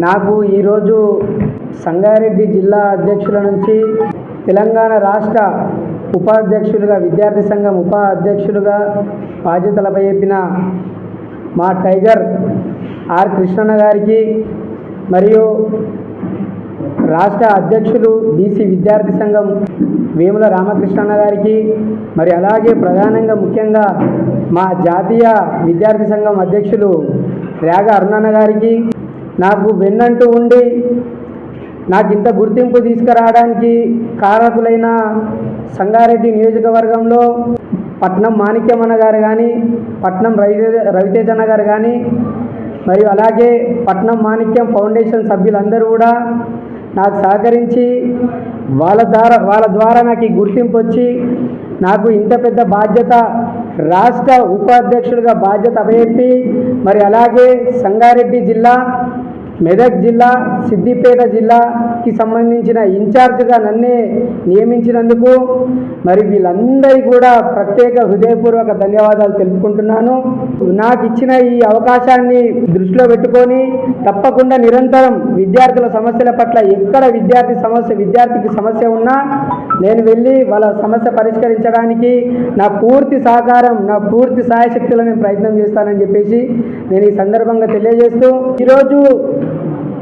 నాకు ఈరోజు సంగారెడ్డి జిల్లా అధ్యక్షుల నుంచి తెలంగాణ రాష్ట్ర ఉపాధ్యక్షులుగా విద్యార్థి సంఘం ఉప అధ్యక్షులుగా బాధ్యతలపై చెప్పిన మా టైగర్ ఆర్ కృష్ణన్న గారికి మరియు రాష్ట్ర అధ్యక్షులు బీసీ విద్యార్థి సంఘం వేముల రామకృష్ణన్న గారికి మరి అలాగే ప్రధానంగా ముఖ్యంగా మా జాతీయ విద్యార్థి సంఘం అధ్యక్షులు రేగ అరుణన్న గారికి నాకు వెన్నంటూ ఉండి నాకు ఇంత గుర్తింపు తీసుకురావడానికి కారకులైన సంగారెడ్డి నియోజకవర్గంలో పట్నం మాణిక్యమన్న గారు కానీ పట్నం రవి రవితేజన్న గారు కానీ మరియు అలాగే పట్నం మాణిక్యం ఫౌండేషన్ సభ్యులందరూ కూడా నాకు సహకరించి వాళ్ళ ద్వారా వాళ్ళ ద్వారా నాకు ఈ గుర్తింపు వచ్చి నాకు ఇంత పెద్ద బాధ్యత రాష్ట్ర ఉపాధ్యక్షుడిగా బాధ్యత అప్పచెప్పి మరి అలాగే సంగారెడ్డి జిల్లా మెదక్ జిల్లా సిద్దిపేట జిల్లాకి సంబంధించిన ఇన్ఛార్జ్గా నన్నే నియమించినందుకు మరి వీళ్ళందరి కూడా ప్రత్యేక హృదయపూర్వక ధన్యవాదాలు తెలుపుకుంటున్నాను. నాకు ఇచ్చిన ఈ అవకాశాన్ని దృష్టిలో పెట్టుకొని తప్పకుండా నిరంతరం విద్యార్థుల సమస్యల పట్ల ఎక్కడ విద్యార్థి సమస్య విద్యార్థికి సమస్య ఉన్నా నేను వెళ్ళి వాళ్ళ సమస్య పరిష్కరించడానికి నా పూర్తి సహకారం నా పూర్తి సహాయశక్తులను నేను ప్రయత్నం చేస్తానని చెప్పేసి నేను ఈ సందర్భంగా తెలియజేస్తూ ఈరోజు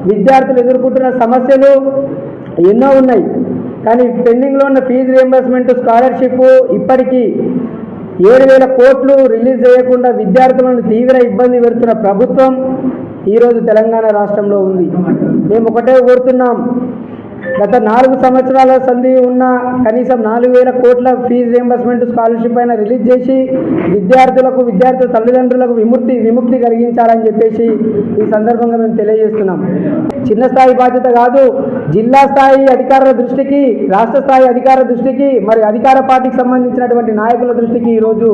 విద్యార్థులు ఎదుర్కొంటున్న సమస్యలు ఎన్నో ఉన్నాయి. కానీ పెండింగ్లో ఉన్న ఫీజు రియంబర్స్మెంట్ స్కాలర్షిప్ ఇప్పటికీ ఏడు వేల కోట్లు రిలీజ్ చేయకుండా విద్యార్థులను తీవ్ర ఇబ్బంది పెడుతున్న ప్రభుత్వం ఈరోజు తెలంగాణ రాష్ట్రంలో ఉంది. మేము ఒకటే కోరుతున్నాం. గత నాలుగు సంవత్సరాల సంధి ఉన్న కనీసం నాలుగు వేల కోట్ల ఫీజు రియంబర్స్మెంట్ స్కాలర్షిప్ అయినా రిలీజ్ చేసి విద్యార్థులకు విద్యార్థుల తల్లిదండ్రులకు విముక్తి విముక్తి కలిగించాలని చెప్పేసి ఈ సందర్భంగా మేము తెలియజేస్తున్నాం. చిన్న స్థాయి బాధ్యత కాదు జిల్లా స్థాయి అధికారుల దృష్టికి రాష్ట్ర స్థాయి అధికారుల దృష్టికి మరి అధికార పార్టీకి సంబంధించినటువంటి నాయకుల దృష్టికి ఈరోజు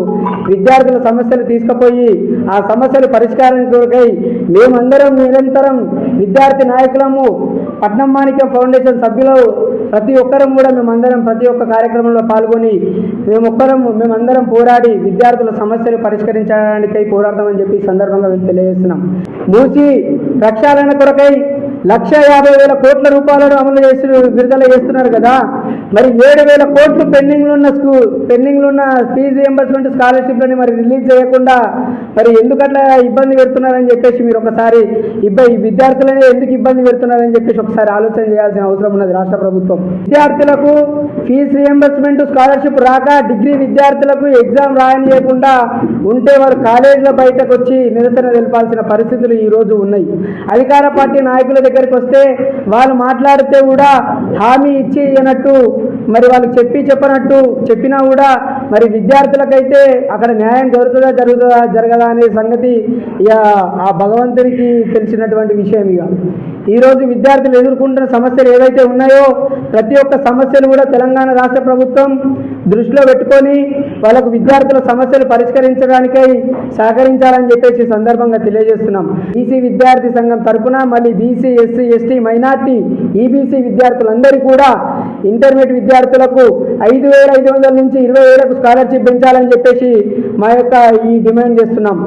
విద్యార్థుల సమస్యలు తీసుకుపోయి ఆ సమస్యలు పరిష్కారం కొరకై మేమందరం నిరంతరం విద్యార్థి నాయకులము పట్నం మాణిక్యం ఫౌండేషన్ సభ్యులు ప్రతి ఒక్కరం కూడా మేమందరం ప్రతి ఒక్క కార్యక్రమంలో పాల్గొని మేమొక్కరం మేమందరం పోరాడి విద్యార్థుల సమస్యలు పరిష్కరించడానికై పోరాడతామని చెప్పి సందర్భంగా తెలియజేస్తున్నాం. మూసి ప్రక్షాళన కొరకై లక్ష యాభై వేల కోట్ల రూపాయలను అమలు చేసి విడుదల చేస్తున్నారు కదా. మరి ఏడు వేల కోట్లు పెండింగ్లు ఉన్న స్కూల్ పెండింగ్లు ఉన్న ఫీజు ఎంబర్స్మెంట్ స్కాలర్షిప్లని మరి రిలీజ్ చేయకుండా మరి ఎందుకట్లా ఇబ్బంది పెడుతున్నారని చెప్పేసి మీరు ఒకసారి ఇబ్బంది విద్యార్థులని ఎందుకు ఇబ్బంది పెడుతున్నారని చెప్పేసి ఒకసారి ఆలోచన చేయాల్సిన అవసరం ఉన్నది రాష్ట్ర ప్రభుత్వం. విద్యార్థులకు ఫీజు రియంబర్స్మెంట్ స్కాలర్షిప్ రాక డిగ్రీ విద్యార్థులకు ఎగ్జామ్ రాయనియకుండా ఉంటే వారు కాలేజీల బయటకు వచ్చి నిరసన తెలపాల్సిన పరిస్థితులు ఈ రోజు ఉన్నాయి. అధికార పార్టీ నాయకుల దగ్గరికి వస్తే వాళ్ళు మాట్లాడితే కూడా హామీ ఇచ్చి అన్నట్టు మరి వాళ్ళు చెప్పి చెప్పనట్టు చెప్పినా కూడా మరి విద్యార్థులకైతే అక్కడ న్యాయం జరుగుతుందా జరుగుతుందా జరగదా అనే సంగతి ఇక ఆ భగవంతునికి తెలిసినటువంటి విషయం ఇక. ఈరోజు విద్యార్థులు ఎదుర్కొంటున్న సమస్యలు ఏవైతే ఉన్నాయో ప్రతి ఒక్క సమస్యను కూడా తెలంగాణ రాష్ట్ర ప్రభుత్వం దృష్టిలో పెట్టుకొని వాళ్ళకు విద్యార్థుల సమస్యలు పరిష్కరించడానికై సహకరించాలని చెప్పేసి సందర్భంగా తెలియజేస్తున్నాం. బీసీ విద్యార్థి సంఘం తరఫున మళ్ళీ BC SC ST minority EBC విద్యార్థులందరూ కూడా ఇంటర్మీడియట్ విద్యార్థులకు ఐదు వేల ఐదు వందల నుంచి ఇరవై వేలకు స్కాలర్షిప్ పెంచాలని చెప్పేసి మా యొక్క ఈ డిమాండ్ చేస్తున్నాం.